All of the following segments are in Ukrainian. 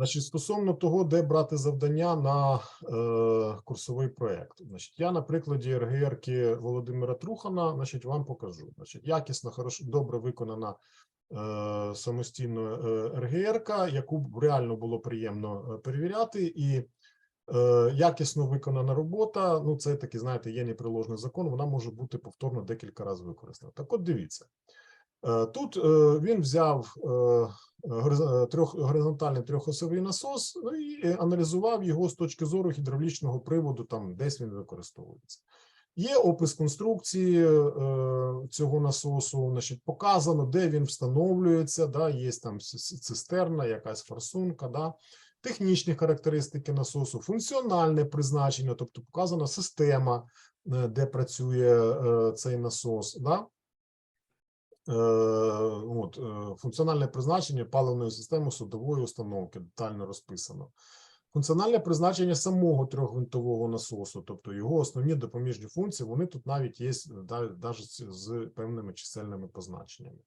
Значить, стосовно того, де брати завдання на е, курсовий проєкт. Значить, я на прикладі РГРки Володимира Трухана, значить, вам покажу. Значить, якісно, хорошо, добре виконана е, самостійно е, РГРка, яку реально було приємно е, перевіряти, і е, якісно виконана робота. Ну, це такий, знаєте, є неприложний закон. Вона може бути повторно декілька разів використана. Так, от дивіться. Е, Тут він взяв трьох горизонтальний трьохосовий насос ну, і е, аналізував його з точки зору гідравлічного приводу, там десь він використовується. Є опис конструкції е, цього насосу, значить, показано, де він встановлюється, да, є там цистерна, якась форсунка, да, технічні характеристики насосу, функціональне призначення, тобто показана система, е, де працює е, цей насос. Да. Е, от, е, функціональне призначення паливної системи судової установки детально розписано. Функціональне призначення самого трьохгвинтового насосу, тобто його основні допоміжні функції, вони тут навіть є навіть з певними чисельними позначеннями.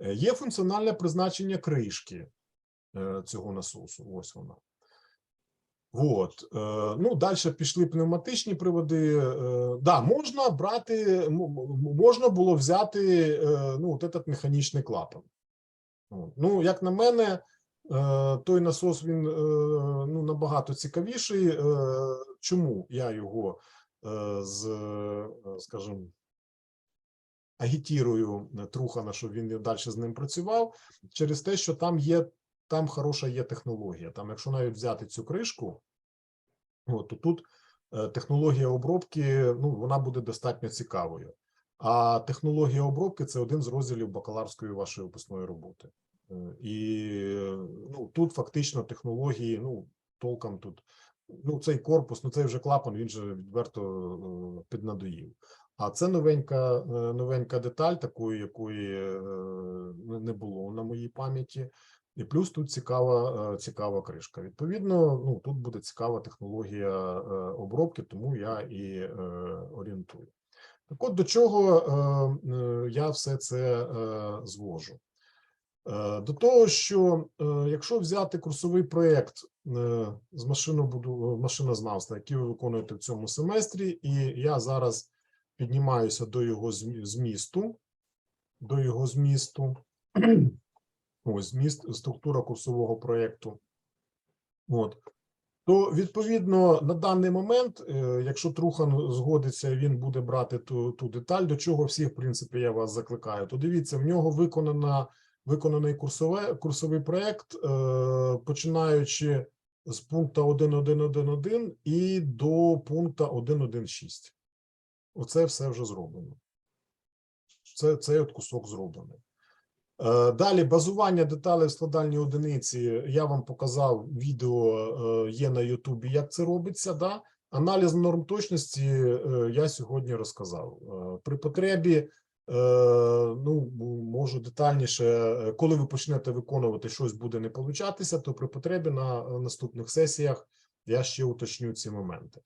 Е, Є функціональне призначення кришки цього насосу. Ось вона. От, е, ну, далі пішли пневматичні приводи. Е, да, можна брати, можна було взяти е, ну, от этот механічний клапан. Ну, як на мене, той насос він ну, набагато цікавіший. Чому я його з, скажімо, агітірую е, Трухана, щоб він далі з ним працював, через те, що там є там хороша є технологія. Там, якщо навіть взяти цю кришку, от, то тут е, технологія обробки ну, вона буде достатньо цікавою. А технологія обробки це один з розділів бакалаврської вашої випускної роботи. Е, І ну, тут фактично технології, ну, толком тут. Ну, цей корпус, ну цей вже клапан, він же відверто е, піднадоїв. А це новенька, новенька деталь, такої, якої не було на моїй пам'яті. І плюс тут цікава, е, цікава кришка. Відповідно, ну тут буде цікава технологія е, обробки, тому я і е, орієнтую. Так от до чого я все це звожу? До того, що якщо взяти курсовий проєкт з машинознавства, який ви виконуєте в цьому семестрі, і я зараз піднімаюся до його змі- змісту, до його змісту. Ось зміст, структура курсового проєкту. От. То, відповідно, на даний момент, е, якщо Трухан згодиться, він буде брати ту, ту деталь, до чого всіх, в принципі, я вас закликаю, то дивіться, в нього виконана, виконаний курсове, курсовий проєкт, е, починаючи з пункту 1.1.1.1 і до пункту 1.1.6. Оце все вже зроблено. Це, цей от кусок зроблений. Е, Далі базування деталей в складальній одиниці. Я вам показав відео е, є на Ютубі, як це робиться. Да? Аналіз норм точності е, я сьогодні розказав. При потребі, ну можу детальніше, коли ви почнете виконувати щось буде не получатися, то при потребі на наступних сесіях я ще уточню ці моменти.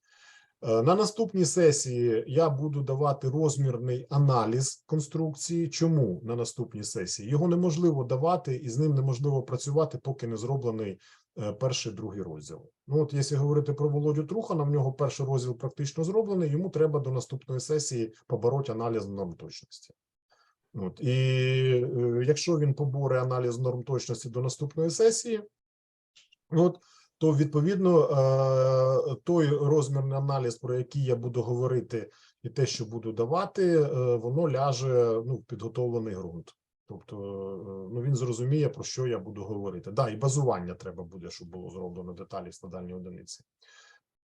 Е, На наступній сесії я буду давати розмірний аналіз конструкції. Чому на наступній сесії? Його неможливо давати і з ним неможливо працювати, поки не зроблений е, перший другий розділ. Ну от, якщо говорити про Володю Трухана, в нього перший розділ практично зроблений. Йому треба до наступної сесії побороти аналіз норм точності. От, і е, якщо він поборе аналіз норм точності до наступної сесії, от, то відповідно е, той розмірний аналіз, про який я буду говорити, і те, що буду давати, е, воно ляже ну, в підготовлений ґрунт. Тобто, е, ну він зрозуміє, про що я буду говорити. Да, і базування треба буде, щоб було зроблено деталі в складальній одиниці.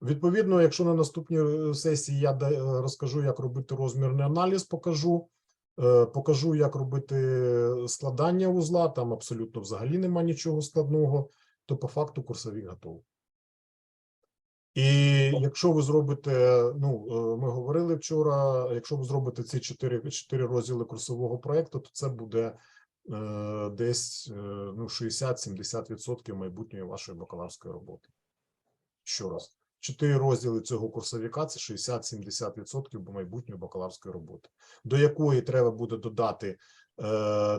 Відповідно, якщо на наступній сесії я розкажу, як робити розмірний аналіз, покажу. Покажу, як робити складання узла. Там абсолютно взагалі нема нічого складного то по факту курсовик готовий. І якщо ви зробите, ну е, ми говорили вчора, якщо ви зробите ці чотири, чотири розділи курсового проекту, то це буде е, десь е, ну 60-70% майбутньої вашої бакалаврської роботи. Ще раз, чотири розділи цього курсовика це 60-70% майбутньої бакалаврської роботи, до якої треба буде додати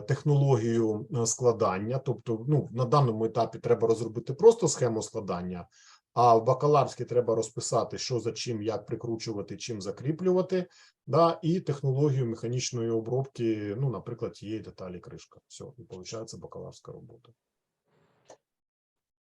технологію е, складання. Тобто, ну, на даному етапі треба розробити просто схему складання, а в бакалаврській треба розписати, що за чим, як прикручувати, чим закріплювати, да, і технологію механічної обробки, ну, наприклад, тієї деталі кришка. Все, і виходить бакалаврська робота.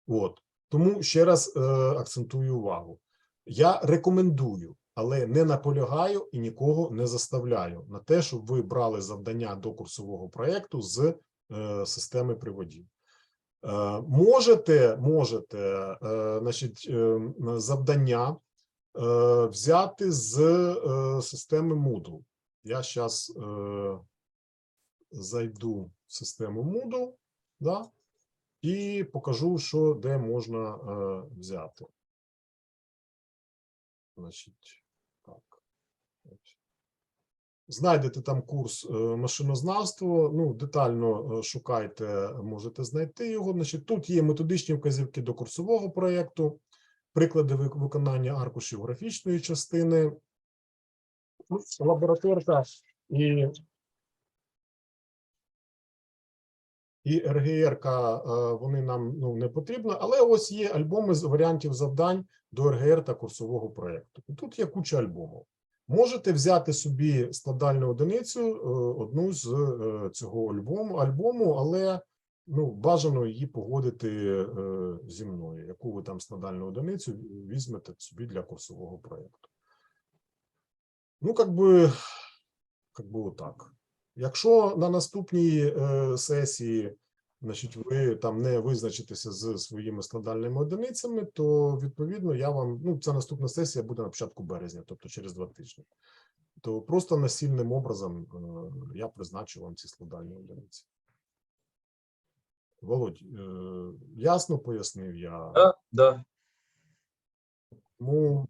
От. Тому ще раз е, акцентую увагу. Я рекомендую, але не наполягаю і нікого не заставляю на те, щоб ви брали завдання до курсового проєкту з е, системи приводів. Е, можете, можете, е, значить, завдання взяти з системи Moodle. Я зараз зайду в систему Moodle, да, і покажу, що де можна взяти. Значить. Знайдете там курс е, машинознавство. Ну, детально е, шукайте, можете знайти його. Значить, тут є методичні вказівки до курсового проєкту, приклади виконання аркушів графічної частини, лабораторка і і РГРК е, вони нам ну, не потрібно, але ось є альбоми з варіантів завдань до РГР та курсового проєкту. І тут є куча альбомів. Можете взяти собі складальну одиницю, е, одну з е, цього альбому, альбому, але ну, бажано її погодити е, зі мною, яку ви там складальну одиницю візьмете собі для курсового проєкту. Ну, как би, как би отак. Якщо на наступній сесії значить, ви там не визначитеся з своїми складальними одиницями, то відповідно я вам ну ця наступна сесія буде на початку березня, тобто через два тижні. То просто насильним образом е, я призначу вам ці складальні одиниці. Володь, е, ясно пояснив я. Да, да. Тому